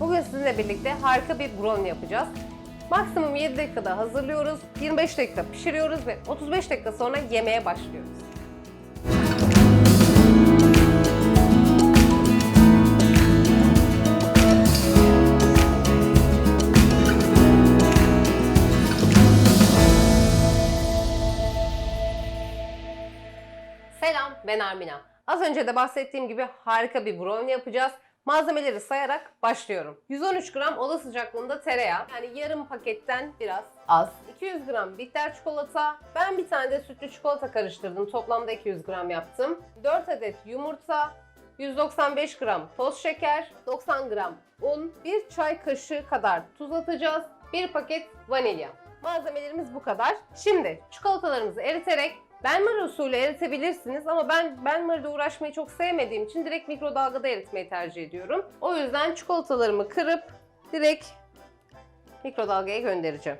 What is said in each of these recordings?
Bugün sizinle birlikte harika bir brownie yapacağız. Maksimum 7 dakikada hazırlıyoruz, 25 dakika pişiriyoruz ve 35 dakika sonra yemeye başlıyoruz. Selam, ben Armina. Az önce de bahsettiğim gibi harika bir brownie yapacağız. Malzemeleri sayarak başlıyorum. 113 gram oda sıcaklığında tereyağı, yani yarım paketten biraz az. 200 gram bitter çikolata, ben bir tane de sütlü çikolata karıştırdım. Toplamda 200 gram yaptım. 4 adet yumurta, 195 gram toz şeker, 90 gram un, 1 çay kaşığı kadar tuz atacağız, 1 paket vanilya. Malzemelerimiz bu kadar. Şimdi çikolatalarımızı eriterek Benmari usulü eritebilirsiniz ama ben benmari'de uğraşmayı çok sevmediğim için direkt mikrodalgada eritmeyi tercih ediyorum. O yüzden çikolatalarımı kırıp direkt mikrodalgaya göndereceğim.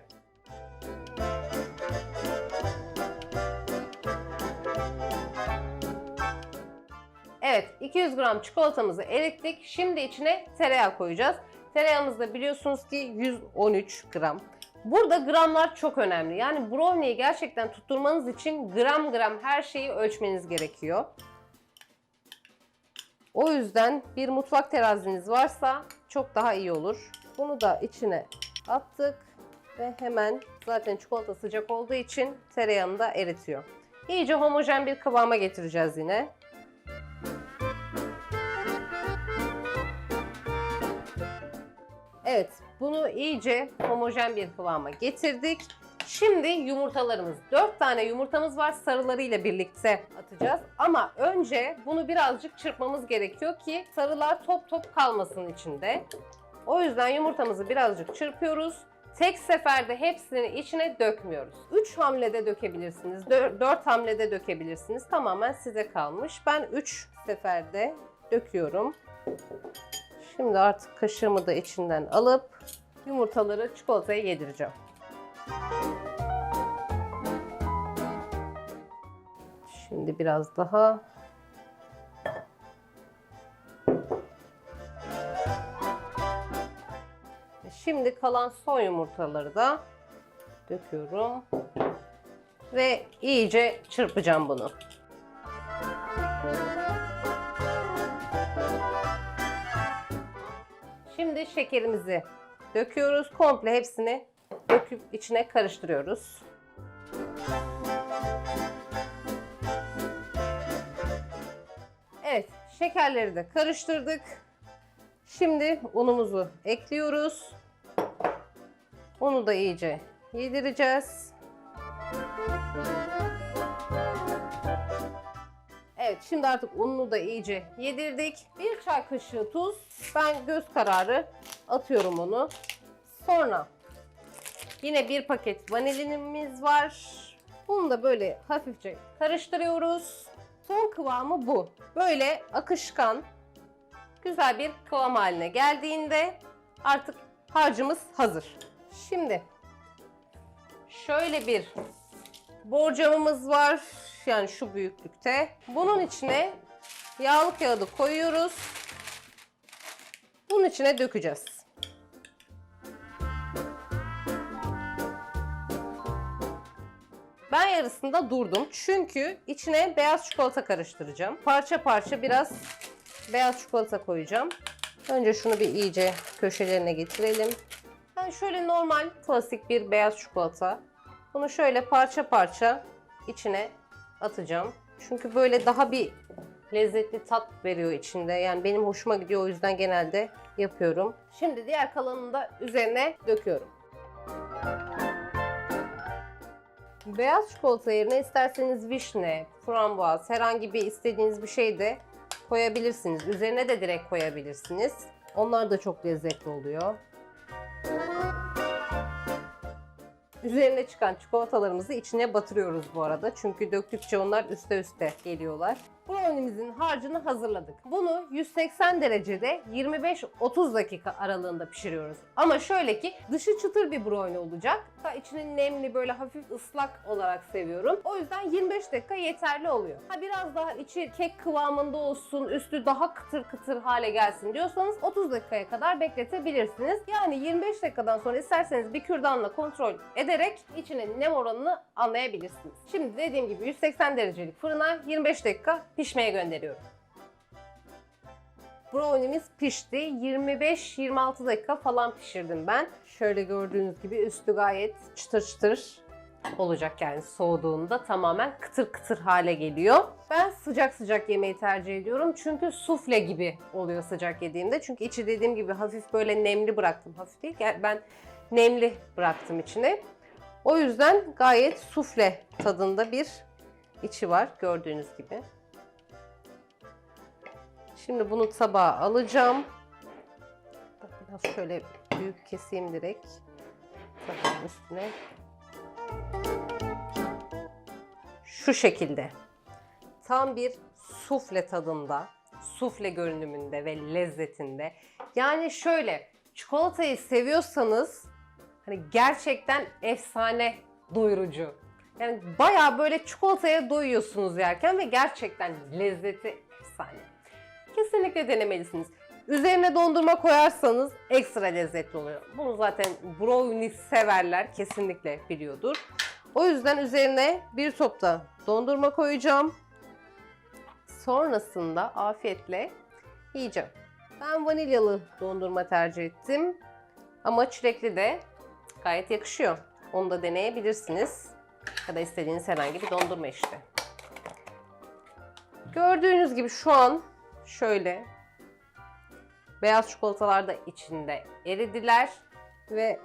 Evet 200 gram çikolatamızı erittik. Şimdi içine tereyağı koyacağız. Tereyağımız da biliyorsunuz ki 113 gram. Burada gramlar çok önemli. Yani brownie'yi gerçekten tutturmanız için gram gram her şeyi ölçmeniz gerekiyor. O yüzden bir mutfak teraziniz varsa çok daha iyi olur. Bunu da içine attık ve hemen zaten çikolata sıcak olduğu için tereyağını da eritiyor. İyice homojen bir kıvama getireceğiz yine. Evet, bunu iyice homojen bir kıvama getirdik. Şimdi yumurtalarımız. 4 tane yumurtamız var. Sarılarıyla birlikte atacağız. Ama önce bunu birazcık çırpmamız gerekiyor ki sarılar top top kalmasın içinde. O yüzden yumurtamızı birazcık çırpıyoruz. Tek seferde hepsini içine dökmüyoruz. 3 hamlede dökebilirsiniz, 4 hamlede dökebilirsiniz. Tamamen size kalmış. Ben 3 seferde döküyorum. Şimdi artık kaşığımı da içinden alıp yumurtaları çikolataya yedireceğim. Şimdi biraz daha. Şimdi kalan son yumurtaları da döküyorum. Ve iyice çırpacağım bunu. Şimdi şekerimizi döküyoruz. Komple hepsini döküp içine karıştırıyoruz. Evet, şekerleri de karıştırdık. Şimdi unumuzu ekliyoruz. Unu da iyice yedireceğiz. Evet şimdi artık ununu da iyice yedirdik. Bir çay kaşığı tuz. Ben göz kararı atıyorum onu. Sonra yine bir paket vanilinimiz var. Bunu da böyle hafifçe karıştırıyoruz. Son kıvamı bu. Böyle akışkan güzel bir kıvam haline geldiğinde artık harcımız hazır. Şimdi şöyle bir borcamımız var. Yani şu büyüklükte. Bunun içine yağlı kağıdı koyuyoruz. Bunun içine dökeceğiz. Ben yarısında durdum. Çünkü içine beyaz çikolata karıştıracağım. Parça parça biraz beyaz çikolata koyacağım. Önce şunu bir iyice köşelerine getirelim. Ben şöyle normal klasik bir beyaz çikolata. Bunu şöyle parça parça içine atacağım. Çünkü böyle daha bir lezzetli tat veriyor içinde. Yani benim hoşuma gidiyor o yüzden genelde yapıyorum. Şimdi diğer kalanını da üzerine döküyorum. Beyaz çikolata yerine isterseniz vişne, frambuaz, herhangi bir istediğiniz bir şey de koyabilirsiniz. Üzerine de direkt koyabilirsiniz. Onlar da çok lezzetli oluyor. Üzerine çıkan çikolatalarımızı içine batırıyoruz bu arada. Çünkü döktükçe onlar üste üste geliyorlar. Brownie'mizin harcını hazırladık. Bunu 180 derecede 25-30 dakika aralığında pişiriyoruz. Ama şöyle ki dışı çıtır bir brownie olacak. Hatta içinin nemli böyle hafif ıslak olarak seviyorum. O yüzden 25 dakika yeterli oluyor. Ha biraz daha içi kek kıvamında olsun, üstü daha kıtır kıtır hale gelsin diyorsanız 30 dakikaya kadar bekletebilirsiniz. Yani 25 dakikadan sonra isterseniz bir kürdanla kontrol ederek içinin nem oranını anlayabilirsiniz. Şimdi dediğim gibi 180 derecelik fırına 25 dakika pişmeye gönderiyorum. Brownie'miz pişti. 25-26 dakika falan pişirdim ben. Şöyle gördüğünüz gibi üstü gayet çıtır çıtır olacak yani soğuduğunda tamamen kıtır kıtır hale geliyor. Ben sıcak sıcak yemeyi tercih ediyorum çünkü sufle gibi oluyor sıcak yediğimde. Çünkü içi dediğim gibi hafif böyle nemli bıraktım. Hafif değil yani ben nemli bıraktım içine. O yüzden gayet sufle tadında bir içi var gördüğünüz gibi. Şimdi bunu tabağa alacağım. Biraz şöyle büyük keseyim direkt. Tabağın üstüne. Şu şekilde. Tam bir sufle tadında, sufle görünümünde ve lezzetinde. Yani şöyle, çikolatayı seviyorsanız hani gerçekten efsane doyurucu. Yani bayağı böyle çikolataya doyuyorsunuz yerken ve gerçekten lezzeti efsane. Kesinlikle denemelisiniz. Üzerine dondurma koyarsanız ekstra lezzetli oluyor. Bunu zaten brownie severler kesinlikle biliyordur. O yüzden üzerine bir top da dondurma koyacağım. Sonrasında afiyetle yiyeceğim. Ben vanilyalı dondurma tercih ettim. Ama çilekli de gayet yakışıyor. Onu da deneyebilirsiniz. Ya da istediğiniz herhangi bir dondurma işte. Gördüğünüz gibi şu an şöyle beyaz çikolatalar da içinde eridiler ve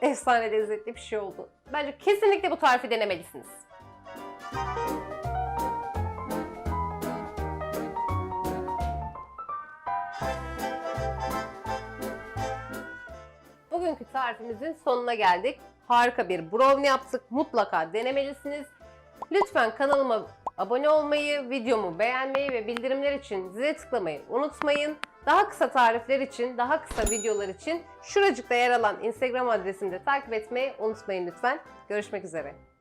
efsane lezzetli bir şey oldu. Bence kesinlikle bu tarifi denemelisiniz. Bugünkü tarifimizin sonuna geldik. Harika bir brownie yaptık. Mutlaka denemelisiniz. Lütfen kanalıma abone olmayı, videomu beğenmeyi ve bildirimler için zile tıklamayı unutmayın. Daha kısa tarifler için, daha kısa videolar için şuracıkta yer alan Instagram adresini de takip etmeyi unutmayın lütfen. Görüşmek üzere.